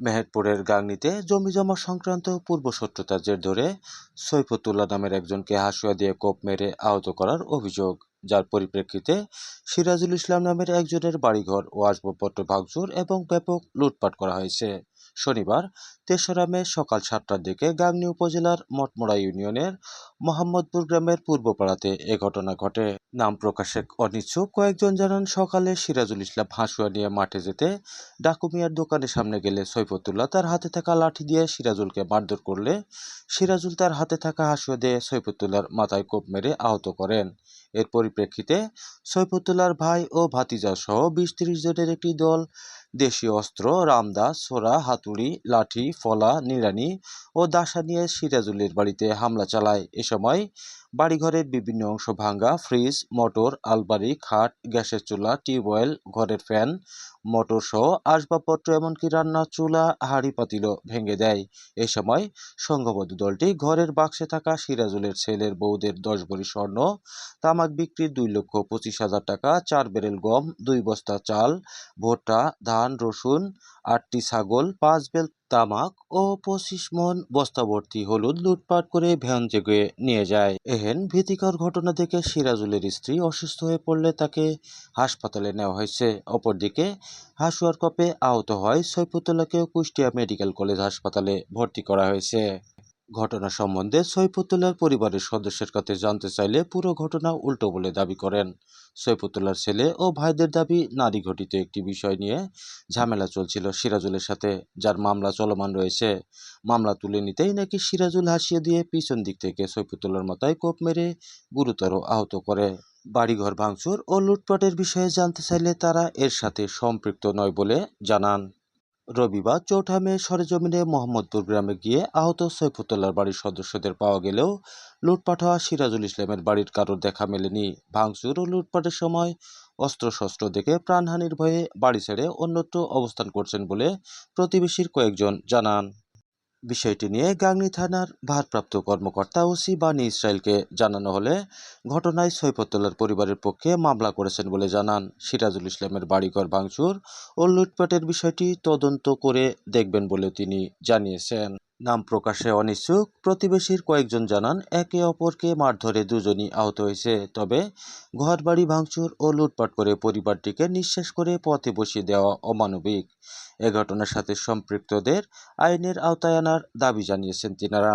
মেহেরপুরের গাংনীতে জমিজমা সংক্রান্ত পূর্বশত্রুতার জের ধরে সৈফতুল্লাহ নামের একজনকে হাসুয়া দিয়ে কোপ মেরে আহত করার অভিযোগ, যার পরিপ্রেক্ষিতে সিরাজুল ইসলাম নামের একজনের বাড়িঘর ও আসবাবপত্র ভাঙচুর এবং ব্যাপক লুটপাট করা হয়েছে। শনিবার তেসরা মে সকাল সাতটার দিকে গাংনী উপজেলার মটমোড়া ইউনিয়নের মোহাম্মদপুর গ্রামের পূর্বপাড়াতে এ ঘটনা ঘটে। নাম প্রকাশে অনিচ্ছুক কয়েকজন জানান সকালে সিরাজুল ইসলাম হাঁসুয়া নিয়ে মাঠে যেতে ডাকুমিয়ার দোকানের সামনে গেলে সৈফতুল্লাহ তার হাতে থাকা লাঠি দিয়ে সিরাজুলকে মারধর করলে সিরাজুল তার হাতে থাকা হাঁসুয়া দিয়ে সৈফতুল্লাহর মাথায় কোপ মেরে আহত করেন। এর পরিপ্রেক্ষিতে সৈফতুল্লাহর ভাই ও ভাতিজা সহ বিশ তিরিশ জনের একটি দল, দেশীয় অস্ত্র রামদা সোরা, হাতুড়ি, লাঠি, ফলা, নিড়ানি ও দাসা নিয়ে সিরাজুলের বাড়িতে হামলা চালায়। এ সময় বাড়িঘরের বিভিন্ন অংশ ভাঙ্গা ফ্রিজ, মোটর, আলমারি, খাট, গ্যাসের চুলা, টিউবওয়েল, ঘরের ফ্যান, মোটর সহ আসবাবপত্র, এমনকি রান্নার চুলা হাঁড়ি পাতিলও ভেঙে দেয়। এ সময় সংঘবদ্ধ দলটি ঘরের বাক্সে থাকা সিরাজুলের ছেলের বউদের দশ ভরি স্বর্ণ, তামাক বিক্রির দুই লক্ষ পঁচিশ হাজার টাকা, চার বেরেল গম, দুই বস্তা চাল, ভুট্টা, ধান, রসুন, আটটি ছাগল, পাঁচ বেল তামাক ও পঁচিশ মন বস্তাবর্তী হলুদ লুটপাট করে ভ্যান জেগে নিয়ে যায়। এহেন ভীতিকর ঘটনা দেখে সিরাজুলের স্ত্রী অসুস্থ হয়ে পড়লে তাকে হাসপাতালে নেওয়া হয়েছে। অপরদিকে হাসুয়ার কপে আহত হয় সৈফুতুল্লাহকেও কুষ্টিয়া মেডিকেল কলেজ হাসপাতালে ভর্তি করা হয়েছে। ঘটনা সম্বন্ধে সৈফুতুল্লাহর পরিবারের সদস্যের কাছে জানতে চাইলে পুরো ঘটনা উল্টো বলে দাবি করেন। সৈফুতুল্লাহর ছেলে ও ভাইদের দাবি নারী ঘটিত একটি বিষয় নিয়ে ঝামেলা চলছিল সিরাজুলের সাথে, যার মামলা চলমান রয়েছে। মামলা তুলে নিতেই নাকি সিরাজুল হাসিয়ে দিয়ে পিছন দিক থেকে সৈফুতুল্লাহর মাথায় কোপ মেরে গুরুতর আহত করে। বাড়িঘর ভাঙচুর ও লুটপাটের বিষয়ে জানতে চাইলে তারা এর সাথে সম্পৃক্ত নয় বলে জানান। রবিবার চৌঠামে সরেজমিনে মোহাম্মদপুর গ্রামে গিয়ে আহত সৈফুতুল্লার বাড়ির সদস্যদের পাওয়া গেলেও লুটপাট হওয়া সিরাজুল ইসলামের বাড়ির কারোর দেখা মেলেনি। ভাঙচুর ও লুটপাটের সময় অস্ত্রশস্ত্র দেখে প্রাণহানির ভয়ে বাড়ি ছেড়ে অন্যত্র অবস্থান করছেন বলে প্রতিবেশীর কয়েকজন জানান। বিষয়টি নিয়ে গাংনী থানার ভারপ্রাপ্ত কর্মকর্তা ওসি বানি ইসরায়েলকে জানানো হলে ঘটনায় সৈফতুল্লার পরিবারের পক্ষে মামলা করেছেন বলে জানান। সিরাজুল ইসলামের বাড়িঘর ভাঙচুর ও লুটপাটের বিষয়টি তদন্ত করে দেখবেন বলে তিনি জানিয়েছেন। নাম প্রকাশে অনিচ্ছুক, প্রতিবেশীর কয়েকজন জানান, একে অপরকে মারধরে দুজনই আহত হয়েছে। তবে ঘরবাড়ি ভাঙচুর ও লুটপাট করে পরিবারটিকে নিঃশেষ করে পথে বসিয়ে দেওয়া অমানবিক। এ ঘটনার সাথে সম্পৃক্তদের আইনের আওতায় আনার দাবি জানিয়েছেন তিনারা।